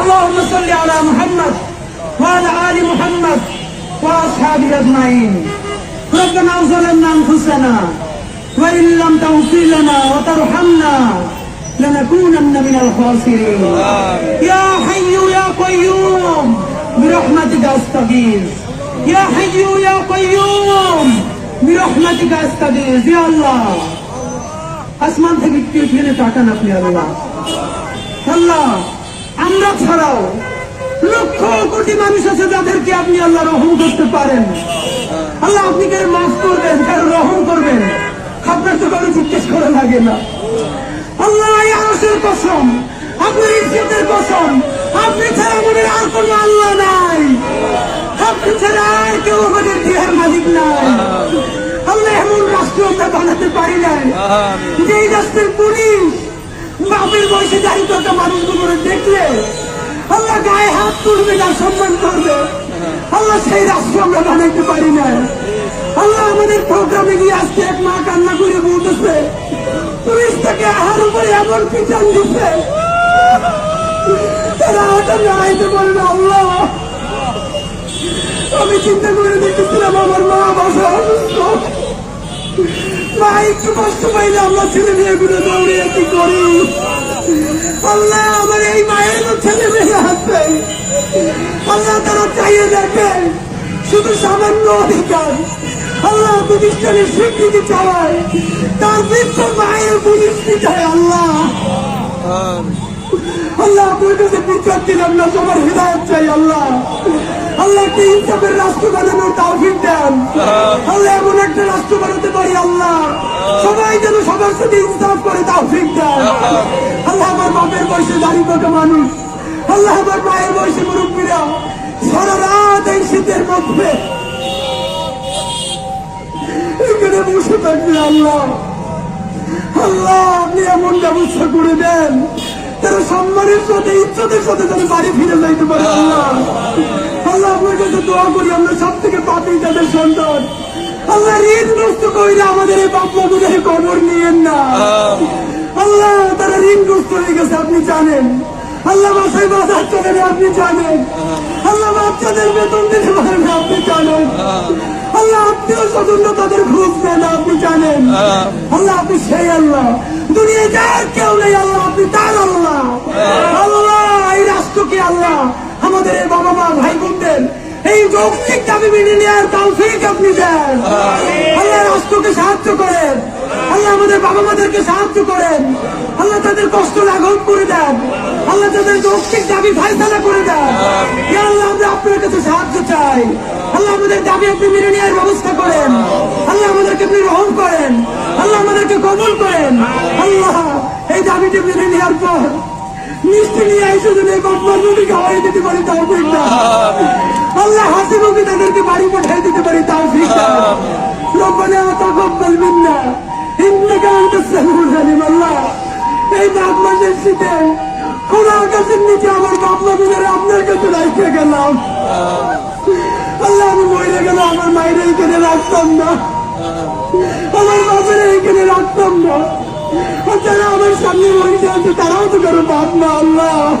اللهم صل على محمد وعلى آل محمد وأصحابه أجمعين ربنا ظلمنا أنفسنا وإن لم تغفر لنا وترحمنا لنكونن من الخاسرين يا حي يا قيوم برحمتك أستغيث يا حي يا قيوم برحمتك أستغيث يا الله আসমান থেকে একটু এখানে তাকান আপনি আল্লাহ আল্লাহ আমরা ছাড়াও লক্ষ কোটি মানুষ আছে যাদেরকে আপনি আল্লাহ রহম করতে পারেন। আল্লাহ আপনি কারও মাফ করবেন কারও রহম করবেন। আপনার তো কারও জিজ্ঞেস করা লাগে না। আল্লাহ আরসের কসম আপনার ইজ্জতের কসম আপনি ছাড়া আমাদের আর কোন আল্লাহ নাই। আপনি ছাড়া আর কেউ আমাদের দেহের মালিক নাই। আল্লাহ এমন রাষ্ট্র আমরা বানাতে পারি নাই। যেই রাষ্ট্রের পুলিশ বাপের বয়সে দাঁড়িয়ে মানুষগুলো দেখলে আল্লাহ গায়ে হাত তুলবে না, সম্মান করবে। আল্লাহ সেই রাষ্ট্র আমরা বানাইতে পারি না। আল্লাহ আমাদের প্রোগ্রামে গিয়ে আজকে এক মা কান্না করে বলতেছে, পুলিশ থেকে আহার উপরে এমন পিছন দিচ্ছে তারা হাতে দাঁড়াইতে পারে আল্লাহ। আমি চিন্তা করে দেখতেছিলাম আমার মা বাসা অসুস্থ। মা একটু কষ্ট আমরা ছেলে মেয়েগুলো দৌড়িয়ে কি এই মায়ের ছেলে মেয়ে আছে। আল্লাহ তারা চাইয়ে দেখে, শুধু সামান্য অধিকার। আল্লাহ প্রতিষ্ঠানের স্বীকৃতি চাওয়ায়, তার বৃদ্ধ মায়ের প্রতিষ্ঠি চায় আল্লাহ। আল্লাহ আপনার কাছে দিলাম না, সবার হৃদায়ত আল্লাহ। আল্লাহ একটি ইনসাফের রাষ্ট্র বানানোর দেন। আল্লাহ সবাই যেন সবার সাথে ইনসাফ করে তাওফিক দেন আল্লাহ আমার বাপের বয়সে দাঁড়িয়ে মানুষ? আল্লাহ আমার মায়ের বয়সে মুরব্বীরা। সারা রাত এই শীতের মধ্যে। এখানে বসে থাকবে আল্লাহ। আল্লাহ, আপনি এমন ব্যবস্থা করে দেন। তারা সম্মানের সাথে ইচ্ছাদের সাথে বাড়ি ফিরে যাইতে পারে আল্লাহ। আল্লাহ, আপনার কাছে দোয়া করি, আমরা সব থেকে পাপি তাদের সন্তান। আল্লাহ ঋণগ্রস্ত কইরা আমাদের আল্লাহ, তারা ঋণগ্রস্ত হয়ে গেছে, আপনি জানেন। আল্লাহ, বাসায় আপনি জানেন। আল্লাহ, বাচ্চাদের বেতন দিতে পারেন না, আপনি জানেন। আল্লাহ, আত্মীয় স্বজন তাদের ঘুষ না, আপনি জানেন। আল্লাহ, আপনি সেই আল্লাহ। দুনিয়া যার কেউ নেই আল্লাহ, আপনি তার আল্লাহ আল্লাহ এই রাষ্ট্রকে আল্লাহ আমাদের এই বাবা মা ভাই বোনদের এই যৌক্তিক দাবি মেনে নেওয়ার তৌফিক আপনি দেন। আল্লাহ রাষ্ট্রকে সাহায্য করেন। আল্লাহ আমাদের বাবা মাদেরকে সাহায্য করেন। আল্লাহ তাদের কষ্ট লাঘব করে দেন। আল্লাহ তাদের যৌক্তিক দাবি ফাইসলা করে দেন। আল্লাহ আমরা আপনার কাছে সাহায্য চাই। আল্লাহ আমাদের দাবি আপনি মেনে নেওয়ার ব্যবস্থা করেন। আল্লাহ আমাদেরকে আপনি রহম করেন। আল্লাহ আমাদেরকে কবুল করেন। আল্লাহ এই দাবিটি মেনে নেওয়ার পর মিষ্টি নিয়ে এসে যদি বাপ্পার মুখে খাওয়াই দিতে পারি, তাও ঠিক না। আল্লাহ হাসি মুখে তাদেরকে বাড়ি পাঠিয়ে দিতে পারি, তাও ঠিক না। রব্বানা তাকাব্বাল মিন্না ইন্নাকা আনতাস সামিউল আলিম, আল্লাহ। এই বাপ মাসের শীতে কোন আকাশের নিচে আমার বাপ মাসের আপনার কাছে রাখতে গেলাম। আল্লাহ, আমি মরে গেল আমার মায়ের এইখানে রাখতাম না। আমার বাপের এইখানে রাখতাম না। যারা আমার সামনে বসে আল্লাহ